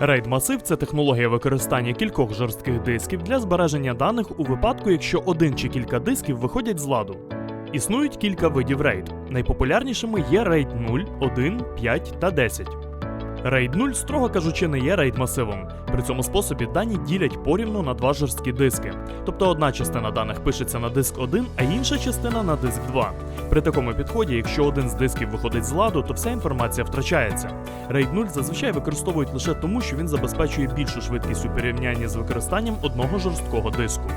RAID масив це технологія використання кількох жорстких дисків для збереження даних у випадку, якщо один чи кілька дисків виходять з ладу. Існують кілька видів RAID. Найпопулярнішими є RAID 0, 1, 5 та 10. RAID 0, строго кажучи, не є RAID масивом. При цьому способі дані ділять порівну на два жорсткі диски. Тобто одна частина даних пишеться на диск 1, а інша частина на диск 2. При такому підході, якщо один з дисків виходить з ладу, то вся інформація втрачається. RAID 0 зазвичай використовують лише тому, що він забезпечує більшу швидкість у порівнянні з використанням одного жорсткого диску.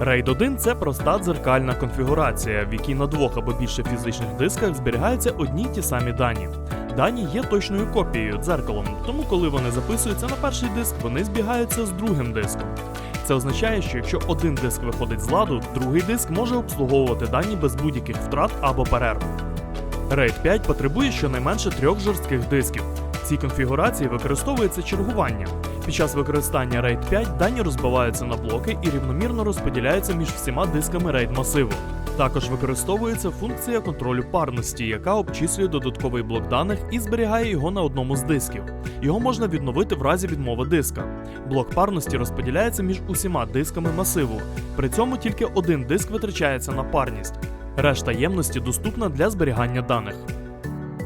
RAID 1 це проста дзеркальна конфігурація, в якій на двох або більше фізичних дисках зберігаються одні й ті самі дані. Дані є точною копією дзеркалом, тому коли вони записуються на перший диск, вони збігаються з другим диском. Це означає, що якщо один диск виходить з ладу, другий диск може обслуговувати дані без будь-яких втрат або перерв. RAID 5 потребує щонайменше трьох жорстких дисків. В цій конфігурації використовується чергування. Під час використання RAID 5 дані розбиваються на блоки і рівномірно розподіляються між всіма дисками RAID масиву. Також використовується функція контролю парності, яка обчислює додатковий блок даних і зберігає його на одному з дисків. Його можна відновити в разі відмови диска. Блок парності розподіляється між усіма дисками масиву. При цьому тільки один диск витрачається на парність. Решта ємності доступна для зберігання даних.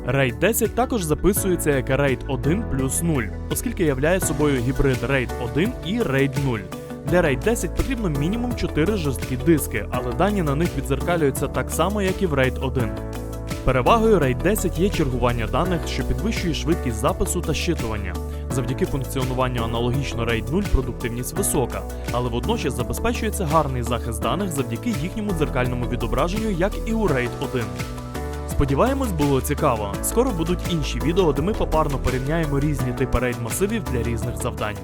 RAID 10 також записується як RAID 1 плюс 0, оскільки являє собою гібрид RAID 1 і RAID 0. Для RAID 10 потрібно мінімум 4 жорсткі диски, але дані на них відзеркалюються так само, як і в RAID 1. Перевагою RAID 10 є чергування даних, що підвищує швидкість запису та щитування. Завдяки функціонуванню аналогічно RAID 0 продуктивність висока, але водночас забезпечується гарний захист даних завдяки їхньому дзеркальному відображенню, як і у RAID 1. Сподіваємось, було цікаво. Скоро будуть інші відео, де ми попарно порівняємо різні типи рейд масивів для різних завдань.